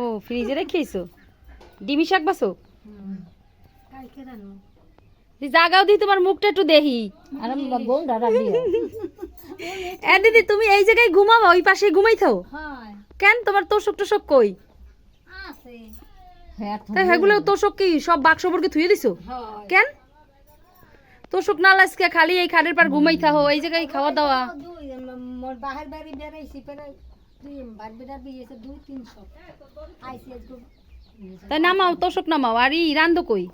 ও ফ্রিজে রেখেছো? ডিমি শাক বাসো জাগাও দি তোমার মুখটা একটু দেখি। এ দিদি তুমি এই জায়গায় ঘুমাবো ওই পাশে ঘুমাইছো হয়। কেন? তোমার তোষক টোষক কই? আছে। তাই সেগুলো তোষক কি সব বাক্স বর্গে থুয়ে দিছো? কেন? তোষক না লাসকে খালি এই খাটের পার ঘুমাই থাকো এই জায়গায় খাওয়া দাওয়া। বাহির বাড়ি বেড়াইছি দুই তিনশো। আজকে তাই নামাও তোষক নামাও আর ই রান্ধ কই?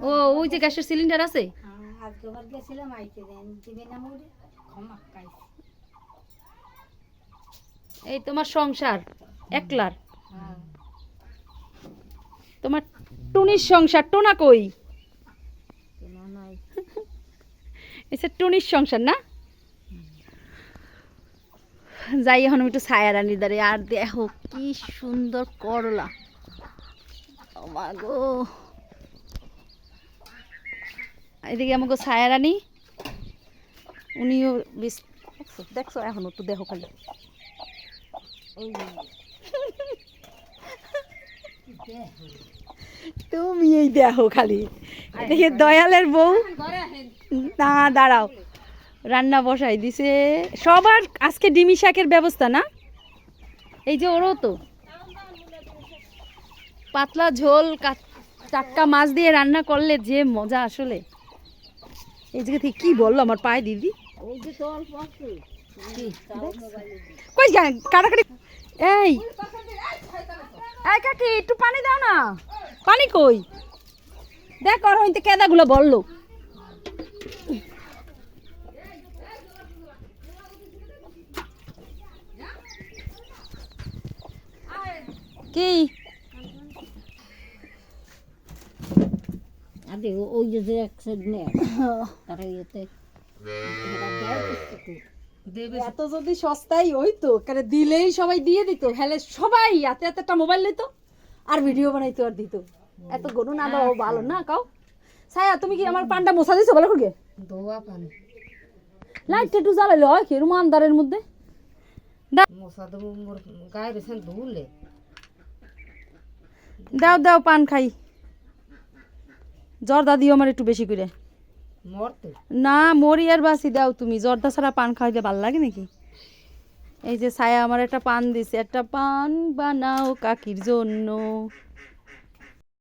ও ওই যে গ্যাসের সিলিন্ডার আছে? হ্যাঁ, এই তোমার সংসার একলার? হ্যাঁ। তোমার টুনির সংসার টোনা কই? এটা টুনির সংসার না? যাই এখন একটু ছায়া রানির দাঁড়িয়ে আর দেখো কি সুন্দর করলা। এদিকে আমাকে ছায়া রানী উনিও বেশ দেখছ এখনও তো দেখো খালি। তুমি এই দেখো খালি। এদিকে দয়ালের বউ। না দাঁড়াও। রান্না বসাই দিছে। সবার আজকে ডিমি শাকের ব্যবস্থা না? এই যে ওরও তো। পাতলা ঝোল টাটকা মাছ দিয়ে রান্না করলে যে মজা আসলে। এই জায়গা থেকে কি বলল আমার পায়ে দিদি? যে কই যা, কাটাকাটি এই। এই কাকি, একটু পানি দাও না। পানি কই? দেখ আর হইতে কেদাগুলো বলল। কি আরে ওই যে যে এক সাইড নে তারা ইয়েতে এত যদি সস্তাই হইতো কারে দিলেই সবাই দিয়ে দিত হ্যালে সবাই এত এত একটা মোবাইল লইতো আর ভিডিও বানাইতো আর দিত। এত গরু না দাও ভালো না কাও ছায়া তুমি কি আমার পান্ডা মশা দিছো ভালো করে দোয়া পানি। লাইট একটু জ্বালাইলে হয় কি রুম আন্দারের মধ্যে? মশা তো মোর গায়ে রেছেন ধুলে। দাও দাও পান খাই। জর্দা দিও আমার একটু বেশি করে। না মরি আর বাসি দাও তুমি। জর্দা ছাড়া পান খাইলে ভালো লাগে নাকি? এই যে ছায়া আমার একটা পান দিছে। একটা পান বানাও কাকির জন্য।